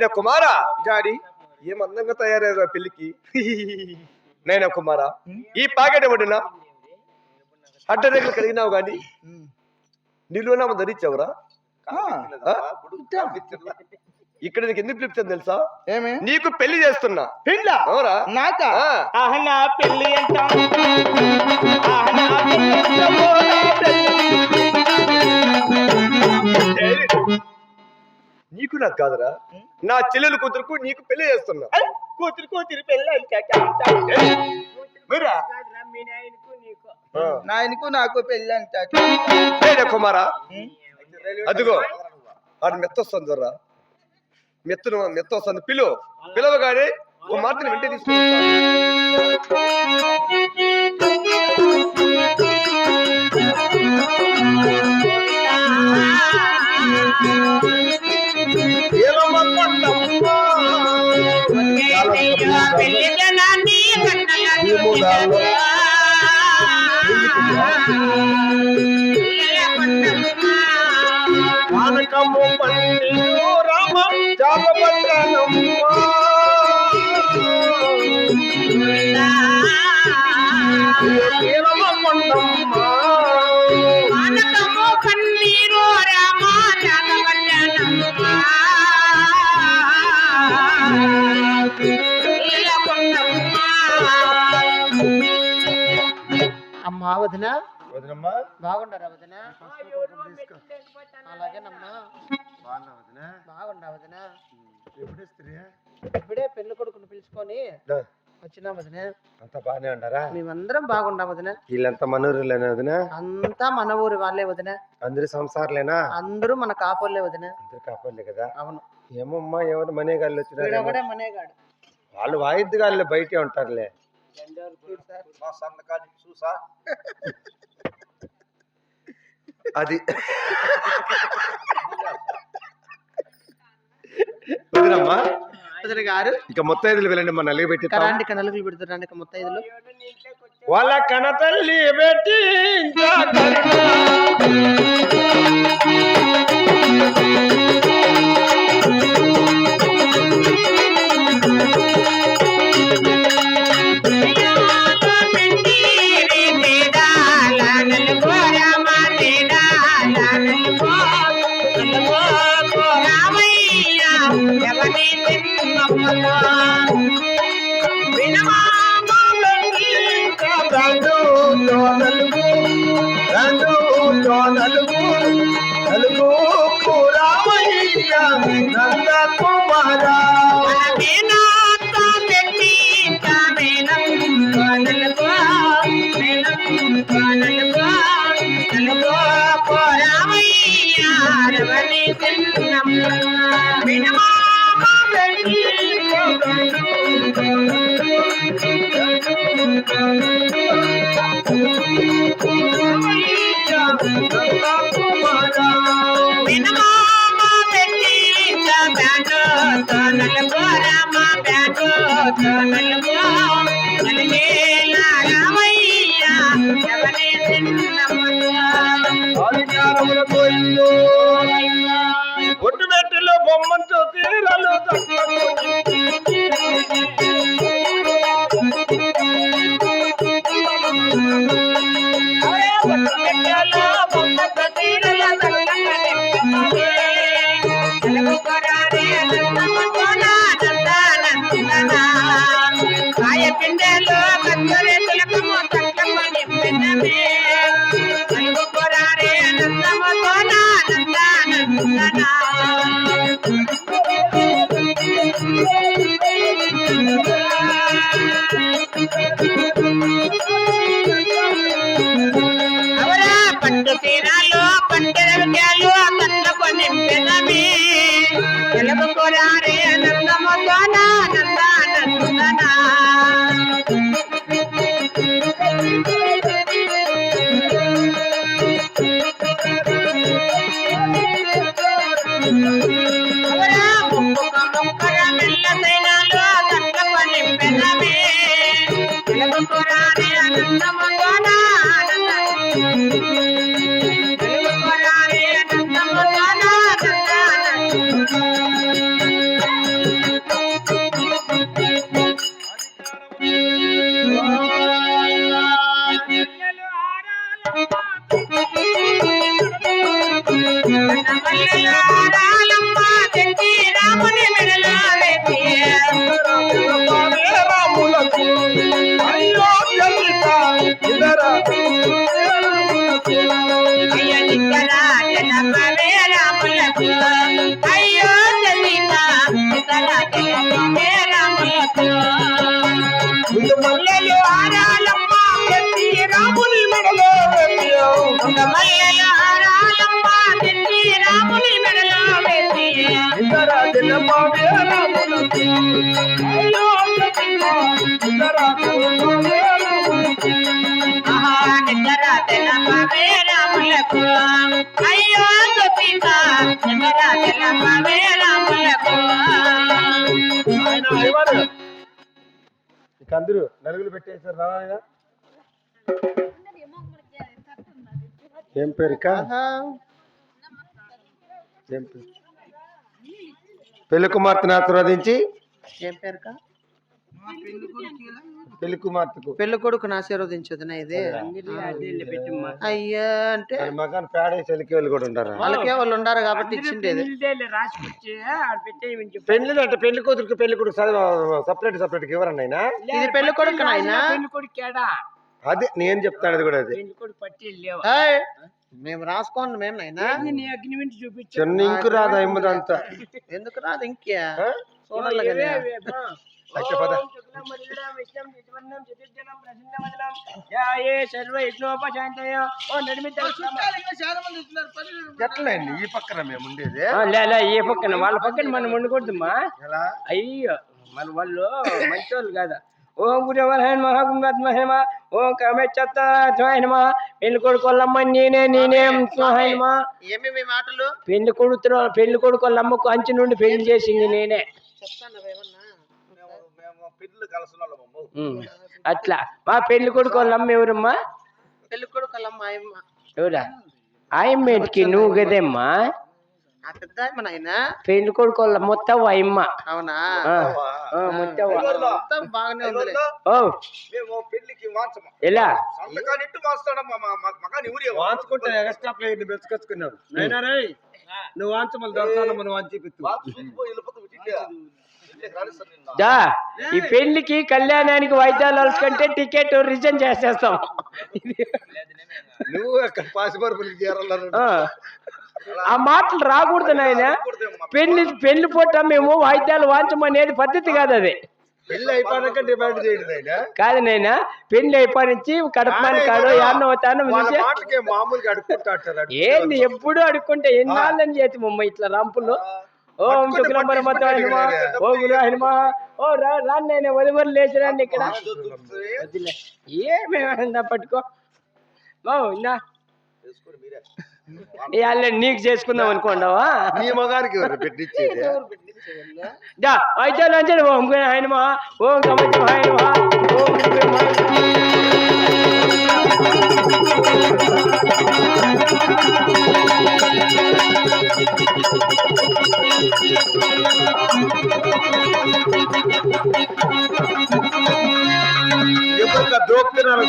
నైనా కుమారా? డాడీ ఏం అందంగా తయారయ్యారా పెళ్ళికి నైనా కుమారా ఈ పాకెట్ ఎవడినా అడ్డ రేఖలు కలిగినావు కానీ నిలువనామా ధరించావురా? ఇక్కడ నీకు ఎందుకు పిలిచాను తెలుసా? ఏమే? నీకు పెళ్ళి చేస్తున్నా. నాక? పెళ్ళి అంట. ఆహ నా నీకు నాకు కాదురా నా చెల్లెలు కూతురుకు నీకు పెళ్ళి చేస్తున్నా. కూతురు కూతురు పెళ్ళి. నాయనకు నాకు. పెళ్ళి అంట కుమారా? అదిగో. ఆడు మెత్త వస్తుంది చూడరా. మెత్తను మెత్త వస్తుంది పిలు. పిలవగానే ఓ మాటని వెంటే తీసుకుంటా పానకము పండియో రామ నీలమ కొండమ్మా వదిన? వదినమ్మా? బాగుండరా వదిన? అలాగేనమ్మా బాగుండా వదిన? ఎప్పుడు స్త్రీ? ఇప్పుడే పెళ్ళి కొడుకుని పిలుచుకొని వచ్చినా వదిన. అంత బాగానే ఉండారా మేమందరం బాగుండా వదిన. వీళ్ళంతా మనూరులేనా వదిన? అంతా మన ఊరి వాళ్ళే వదిన. అందరి సంసారాలేనా? అందరూ మన కాపోలే వదిన. అందరు కాపాడలే కదా? అవును. ఏమమ్మా ఎవరు మనే గాళ్ళు వచ్చినారు మనేగాడు. వాళ్ళు వాయిద్య గాళ్ళు బయటే ఉంటారులే. అది వదినమ్మా? వదిన గారు. ఇక మొత్తం ఐదులు వెళ్ళండి మన నలుగు పెట్టి కరాండి కనలుగులు పెడుతున్నాండి ఇక ముత్తైదులు వాళ్ళ కన తల్లి పెట్టి రెండు ఆదిత్యారముల పోయిందో ఒట్టు పెట్టిలో పురాణే అనందము? అయ్యో గోపిక అందరూ నలుగురు పెట్టేశారు రా ఏం పేరు ఇక? ఏం పేరు? పెళ్ళి కుమార్తెను ఆశీర్వదించి. ఏం పేరుక పెళ్ళి కుమార్తెకు పెళ్ళి కొడుకుని ఆశీర్వదించదునా ఇది? అయ్యా అంటే మగాన్ వెళ్ళి వాళ్ళు కూడా ఉంటారా వాళ్ళకే వాళ్ళు ఉండారు కాబట్టి ఇచ్చిండేది. పెళ్ళి అంటే పెళ్ళి కూతురికి పెళ్ళి కొడుకు సపరేట్ సపరేట్ ఇవ్వరండి ఆయన ఇది పెళ్ళి కొడుకు అదే నేను చెప్తాను అది కూడా అది. ఏయ్, మేము రాసుకోండి మేము నాయనా చిన్న ఇంకు రాదు అమ్మదంతా ఎందుకు రాదు ఇంకే? చూడాలి కదా. అయితే పద. ఎట్లా అండి ఈ పక్కన మేము ఉండేది. లే ఏ పక్కన. వాళ్ళ పక్కన మనం ఎలా? అయ్యో మన వాళ్ళు మంచోళ్ళు కాదా? ఓం గురువరహణ మహాకుంభాత్మహేమ ఓం కమెచ్చత్త స్వహేమ పెళ్ళి కొడుకోళ్ళమ్మ నేనే నేనే స్వహేమ ఏమి మీ మాటలు? పెళ్ళి కొడుకు పెళ్ళి కొడుకోళ్ళమ్మకు అంచు నుండి పెళ్ళి చేసింది నేనే. చెప్తాను ఏమన్నా? ఉం. అట్లా. మా పెళ్ళి కొడుకోళ్ళమ్మ ఎవరమ్మా? పెళ్ళి కొడుకు మా అమ్మ ఎవరా? ఆయమ్మేటికి నువ్వు కదమ్మా పెళ్ళి కొడుకోళ్ళ మొత్తం అయ్యమ్మ అవునా? మొత్తం మొత్తం బాగానే ఉంది ఓ. మేము పెళ్ళికి వాంచమా. ఎలా? వాంచుకుంటే ఎక్స్ట్రా నువ్వు వాంచమని దర్శనం మనం దా ఈ పెళ్ళికి కళ్యాణానికి వైద్యాలు కంటే టికెట్ రిజర్వ్ చేసేస్తాం. నువ్వు అక్కడ పాసిపరుపులకి చేరాలను ఆ. మాటలు రాకూడదు నాయన. పెళ్ళి పెళ్ళి పూట మేము వాయిద్యాలు వాంచమనేది పద్ధతి కాదు అది. పెళ్ళి అయిపోయాక డిమాండ్ చేయండి నాయనా. కాదు నాయన పెళ్ళి అయిపోయి కడపమాని కాడు యాన్న అవుతాను వాళ్ళ మాటకి మామూలుగా అడుక్కుంటా ఏంది ఎప్పుడు అడుక్కుంటే ఎన్నాళ్ళని చేతి మమ్మ ఇట్లా రంపులు? ఓం శుక్లంబర మధ్యమా ఓ గురువాహినమా ఓ రా రాను నేను వదివరు లేచి రండి ఇక్కడ. ఏమేమైందా పట్టుకో. ఓ ఇందా. ఇవాళ నీకు చేసుకుందాం అనుకోండావా నీ మగానికి పెట్టించేది అయితే లంచే ఓం ఆయనమా ఓం గమత్యం ఆయనమా ఓం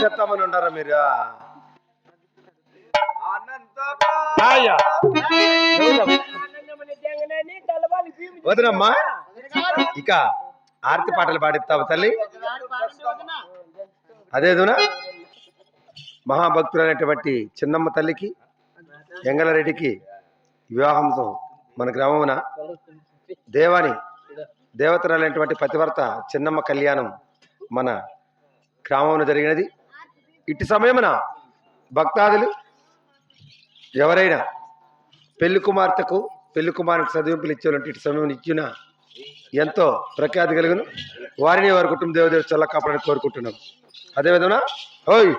చెప్తామని ఉన్నారా మీరు. వదనమ్మా. ఇక ఆర్తి పాటలు పాడిస్తావు తల్లి. అదేదునా? మహాభక్తులైనటువంటి చిన్నమ్మ తల్లికి ఎంగళరెడ్డికి వివాహంతో మన గ్రామమున దేవాని దేవతలైనటువంటి పతివర్త చిన్నమ్మ కళ్యాణం మన గ్రామంలో జరిగినది. ఇట్టి సమయమున భక్తాదులు ఎవరైనా పెళ్ళి కుమార్తెకు పెళ్ళి కుమారునికి చదివింపులు ఇచ్చేవాలంటే ఇటు సమయం ఇచ్చిన ఎంతో ప్రఖ్యాతి కలిగిన వారిని వారి కుటుంబ దేవదేవి చల్ల కాపాడని కోరుకుంటున్నాం. అదేవిధంగా ఓయ్!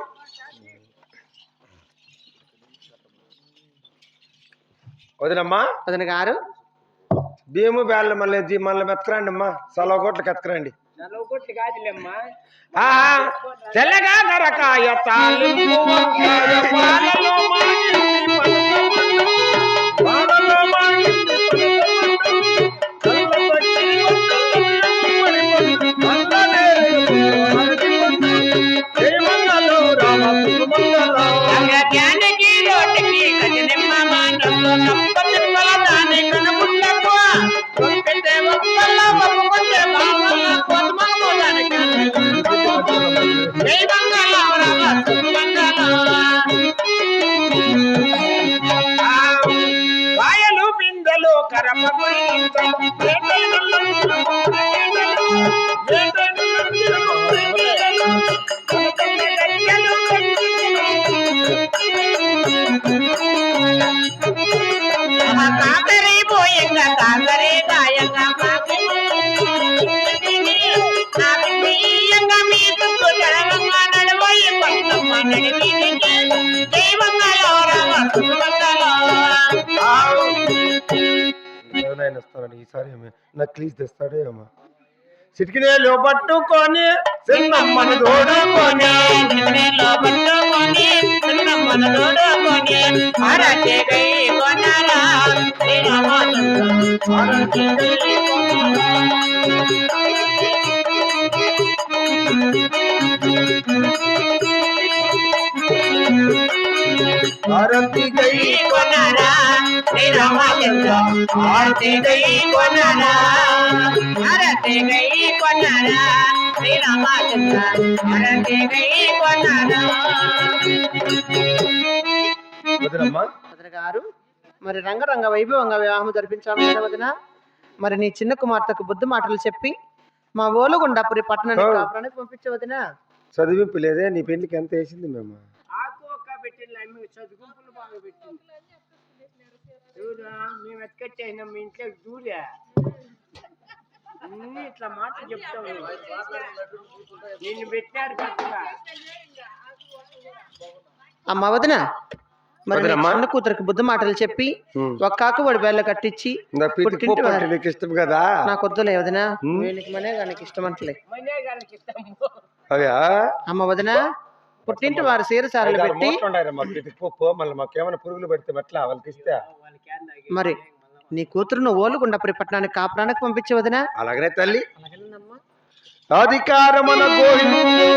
వదినమ్మా! అతని గారు. బియ్యము బ్యాళ్ళు మళ్ళీ జీ మళ్ళీ మెతకరండి అమ్మా సలవ కోట్లకి ఎతకరండి కొట్టి కాదులేమ్మా. తెల్లగా నరకాయ తాలింపు కాయలు పిందెలు కరప ఆయన వస్తారని ఈసారి ఏమి నాకు క్లీజ్ తెస్తాడే అమ్మా చిటికినేలు పట్టుకొని చిన్నమ్మను తోడుకొని చిన్నలో పట్టుకొని చిన్నమ్మను తోడుకొని ఆరాటే గై కొనాలా శ్రీరామచంద్ర ఆరాటే కొనరా గై ఆరతి గై కొనాలా ఆరతి గై గై గారు మరి రంగరంగ వైభవంగా వివాహం జరిపించాము కదా వదిన? మరి నీ చిన్న కుమార్తెకు బుద్ధి మాటలు చెప్పి మా ఓలుగుండాపురి పట్టణానికి ఓ. కాపురానికి పంపించే వదిన. చదివింపు లేదే నీ పెళ్ళికి ఎంత వేసింది మేము? చదువుకుంపులు బాగా పెట్టింది. చూడా మేము మీ ఇంట్లో దూరా అన్ని ఇట్లా మాటలు చెప్తావు. నువ్వు. నిన్ను పెట్టారు అమ్మ వదిన. మరి నీ వదినమ్మా. చిన్న కూతురికి బుద్ధి మాటలు చెప్పి ఉమ్. ఒక్కాకు వాడి బెల్ల కట్టించి నీకు ఇష్టం కదా? నాకు వద్దులే వదిన. వీళ్ళకి మనే కానీ ఇష్టం అంటలే. అమ్మ వదిన. పుట్టింటి వారి సీరసారలు పెట్టి మాకేమైనా పురుగులు పెడితే ఎట్లా వాళ్ళకి ఇస్తే? మరి నీ కూతురును ఓలుగుండపురి పట్టణానికి కాపురానికి పంపించే వదిన? అలాగనే తల్లి. అధికారమున గోవిందు.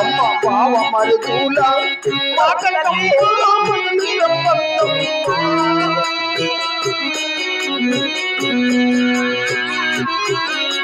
అమ్మ బావ మరుదుల తల్లియా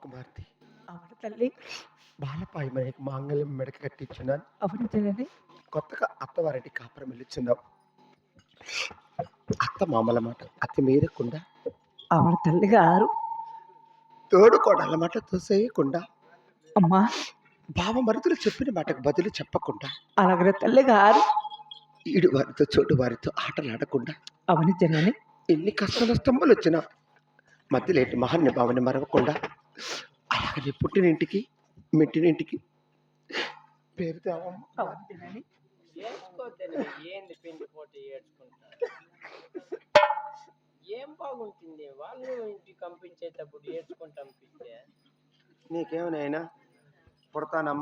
కుమార్తె అవును తల్లి. బాలపాయి మనకి మాంగళ్యం మెడక కట్టించున్నాను అవును తల్లి. కొత్తగా అత్తవారింటి కాపురం వెళ్ళిచున్నాం అత్త మామల మాట అతి మీరకుండా. అవును తల్లి గారు. తోడు కోడల మాట తోసేయకుండా. అమ్మా. బావ మరుదులు చెప్పిన మాటకు బదులు చెప్పకుండా. అలాగే తల్లి గారు. ఈడు వారితో చోటు వారితో ఆటలాడకుండా. అవును జనని ఎన్ని కష్ట నష్టములు వచ్చినా మధ్యలేటి మహాన్ని భావని మరవకుండా? అలాగనే పుట్టినింటికి మెట్టినింటికి పేరు తేవమ్మ. ఏంది పిండి పోటీ ఏడ్చుకుంటా ఏం బాగుంటుంది? వాళ్ళు ఇంటికి పంపించేటప్పుడు ఏడ్చుకుంటూ పంపిస్తే నీకేమైనా పుడతానమ్మా.